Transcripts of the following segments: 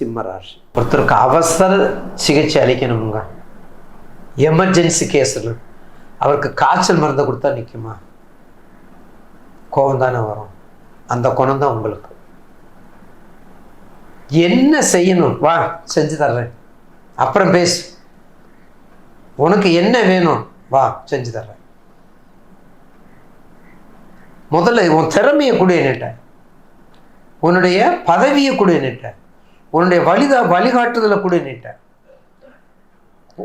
சிம்மராசி. ஒருத்தருக்கு அவசர சிகிச்சை அளிக்கணுங்க எமர்ஜென்சி கேஸில் அவருக்கு காய்ச்சல் மருந்தை கொடுத்தா நிற்குமா கோபம் தானே வரும். அந்த குணம் தான் உங்களுக்கு. என்ன செய்யணும்? வா செஞ்சு தர்றேன். அப்புறம் பேசு. உனக்கு என்ன வேணும்? வா செஞ்சு தர்றேன். முதல்ல உன் திறமையை கூட என்னட்ட உன்னுடைய பதவியை கொடு என்னட்ட உன்னுடைய வழிதா வழிகாட்டுதலை கூட நீட்டேன்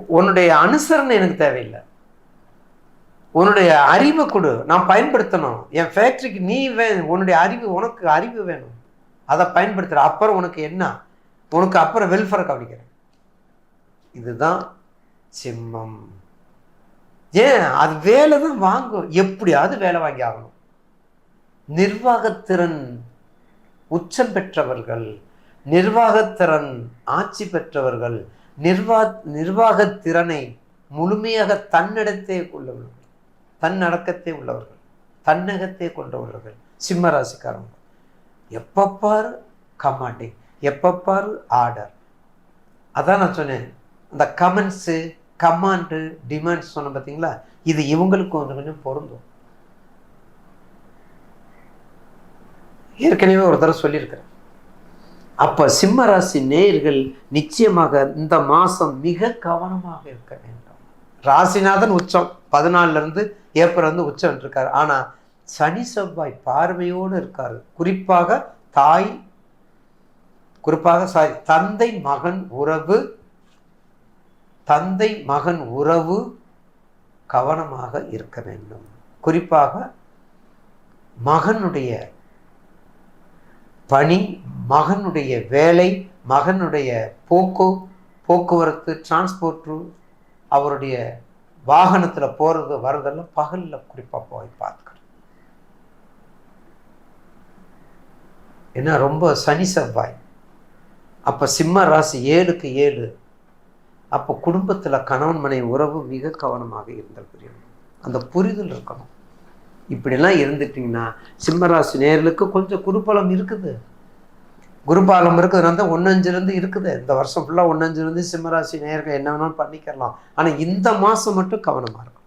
உன்னுடைய அனுசரணை எனக்கு தேவையில்லை. உன்னுடைய அறிவை கொடு. நான் பயன்படுத்தணும். என் ஃபேக்ட்ரிக்கு நீ வே உன்னுடைய அறிவு உனக்கு அறிவு வேணும். அதை பயன்படுத்துகிற அப்புறம் உனக்கு என்ன? உனக்கு அப்புறம் வெல்ஃபேரை கவனிக்கிறேன். இதுதான் சிம்மம். ஏன்? அது வேலை தான் வாங்கும். எப்படியாவது வேலை வாங்கி ஆகணும். நிர்வாகத்திறன் உச்சம் பெற்றவர்கள் நிர்வாகத்திறன் ஆட்சி பெற்றவர்கள் நிர்வா நிர்வாகத்திறனை முழுமையாக தன்னிடத்தே உள்ளவர்கள் தன்னடக்கத்தே உள்ளவர்கள் தன்னகத்தை கொண்டவர்கள் சிம்ம ராசிக்காரங்க எப்பப்பாரு கமாண்டிங் எப்பப்பாரு ஆர்டர் அதான் நான் சொன்னேன். அந்த கமெண்ட்ஸு கமாண்டு டிமாண்ட்ஸ் சொன்னேன் பார்த்தீங்களா இது இவங்களுக்கு கொஞ்சம் கொஞ்சம் பொருந்தும். ஏற்கனவே ஒரு தடவை சொல்லியிருக்கிறேன். அப்போ சிம்மராசி நேயர்கள் நிச்சயமாக இந்த மாதம் மிக கவனமாக இருக்க வேண்டும். ராசிநாதன் உச்சம். பதினாலுலேருந்து ஏப்ரல் வந்து உச்சம் இருக்கார் ஆனால் சனி செவ்வாய் பார்வையோடு இருக்கார். குறிப்பாக தாய் குறிப்பாக சாரி தந்தை மகன் உறவு தந்தை மகன் உறவு கவனமாக இருக்க வேண்டும். குறிப்பாக மகனுடைய பணி மகனுடைய வேலை மகனுடைய போக்கு போக்குவரத்து டிரான்ஸ்போர்ட்டு அவருடைய வாகனத்தில் போகிறது வர்றதெல்லாம் பகலில் குறிப்பாக போய் பார்த்துக்கணும் ஏன்னா ரொம்ப சனி செவ்வாய். அப்போ சிம்ம ராசி ஏழுக்கு ஏழு. அப்போ குடும்பத்தில் கணவன் மனை உறவு மிக கவனமாக இருந்தல் புரியணும் அந்த புரிதல் இருக்கணும். இப்படிலாம் இருந்துட்டிங்கன்னா சிம்மராசி நேர்களுக்கு கொஞ்சம் குருபலம் இருக்குது. குருபாலம் இருக்குதுனால ஒன்று அஞ்சுலேருந்து இருக்குது. இந்த வருஷம் ஃபுல்லாக ஒன்னஞ்சிலேருந்து சிம்மராசி நேர்கள் என்ன வேணாலும் பண்ணிக்கலாம் ஆனால் இந்த மாதம் மட்டும் கவனமாக இருக்கும்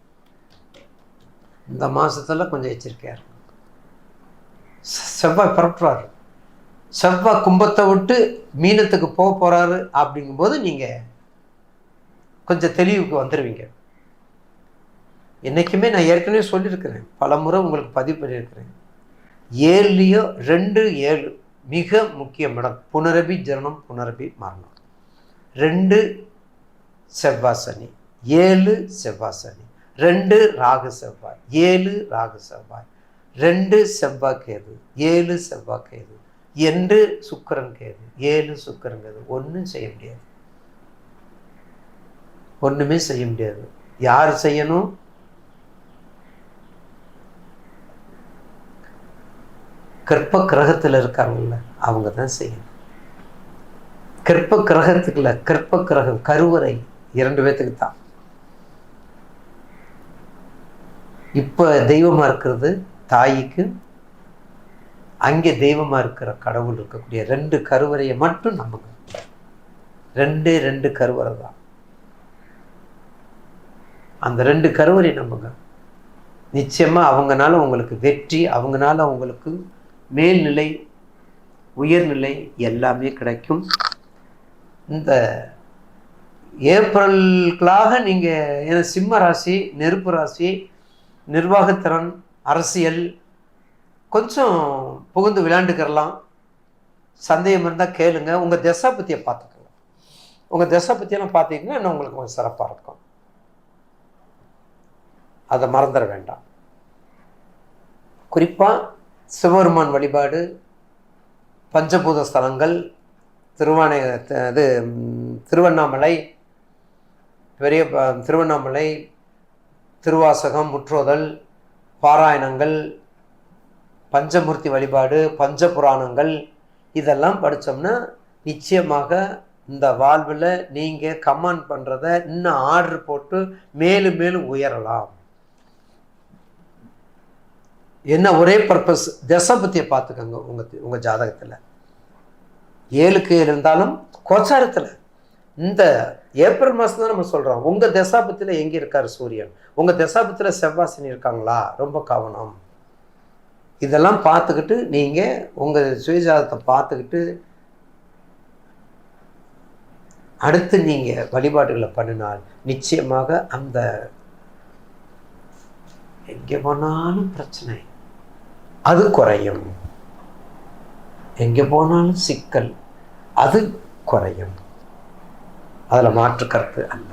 இந்த மாதத்தில் கொஞ்சம் எச்சரிக்கையாக இருக்கும் செவ்வாய் புறப்படுறாரு செவ்வாய் கும்பத்தை விட்டு மீனத்துக்கு போக போகிறாரு அப்படிங்கும்போது நீங்கள் கொஞ்சம் தெளிவுக்கு வந்துடுவீங்க என்றைக்குமே நான் ஏற்கனவே சொல்லியிருக்கிறேன். பல முறை உங்களுக்கு பதிவு பண்ணியிருக்கிறேன். ஏழுலேயோ ரெண்டு ஏழு மிக முக்கிய இடம் புனரபி ஜனனம் புனரபி மரணம். ரெண்டு செவ்வாய் சனி ஏழு செவ்வாய் சனி ரெண்டு ராகு செவ்வாய் ஏழு ராகு செவ்வாய் ரெண்டு செவ்வாய் கேது ஏழு செவ்வாய் கேது என்று சுக்கரன் கேது ஏழு சுக்கரன் கேது ஒன்றும் செய்ய முடியாது. ஒன்றுமே செய்ய முடியாது. யார் செய்யணும்? கற்ப கிரகத்தில் இருக்காங்கல்ல அவங்க தான் செய்யணும். கற்ப கிரகத்துக்குள்ள கற்ப கிரகம் கருவறை இரண்டு பேத்துக்கு தான். இப்போ தெய்வமாக இருக்கிறது தாய்க்கு அங்கே தெய்வமாக இருக்கிற கடவுள் இருக்கக்கூடிய ரெண்டு கருவறையை மட்டும் நம்புங்க. ரெண்டே ரெண்டு கருவறை தான். அந்த ரெண்டு கருவறை நம்புங்க. நிச்சயமாக அவங்கனால உங்களுக்கு வெற்றி அவங்கனால உங்களுக்கு மேல்நிலை உயர்நிலை எல்லாமே கிடைக்கும். இந்த ஏப்ரல்களாக நீங்கள் ஏன்னா சிம்ம ராசி நெருப்பு ராசி நிர்வாகத்திறன் அரசியல் கொஞ்சம் புகுந்து விளையாண்டுக்கிறலாம். சந்தேகம் இருந்தால் கேளுங்க. உங்கள் தசாபத்தியை பார்த்துக்கலாம் உங்கள் தசாபத்தியெல்லாம் பார்த்தீங்கன்னா இன்னும் உங்களுக்கு கொஞ்சம் சிறப்பாக இருக்கும். அதை மறந்துட வேண்டாம். குறிப்பாக சிவபெருமான் வழிபாடு பஞ்சபூத ஸ்தலங்கள் திருவானை இது திருவண்ணாமலை பெரிய திருவண்ணாமலை திருவாசகம் முற்றோதல் பாராயணங்கள் பஞ்சமூர்த்தி வழிபாடு பஞ்ச புராணங்கள் இதெல்லாம் படித்தோம்னா நிச்சயமாக இந்த வாழ்வில் நீங்கள் கமெண்ட் பண்ணுறத இன்னும் ஆர்டர் போட்டு மேலும் மேலும் உயரலாம். என்ன ஒரே பர்பஸ் தசபத்தியை பார்த்துக்கோங்க உங்கள் உங்கள் ஜாதகத்தில். ஏழுக்கு ஏழு இருந்தாலும் கோச்சாரத்தில். இந்த ஏப்ரல் மாதம் தான் நம்ம சொல்கிறோம் உங்கள் தசாபத்தில் எங்கே இருக்கார் சூரியன்? உங்கள் தசாபத்தில் செவ்வாசினி இருக்காங்களா? ரொம்ப கவனம். இதெல்லாம் பார்த்துக்கிட்டு நீங்கள் உங்கள் சுயஜாதத்தை பார்த்துக்கிட்டு அடுத்து நீங்கள் வழிபாடுகளை பண்ணினால் நிச்சயமாக அந்த எங்கே போனாலும் பிரச்சனை. அது குறையும். எங்கே போனாலும் சிக்கல். அது குறையும். அதில் மாற்று கருத்து அல்ல.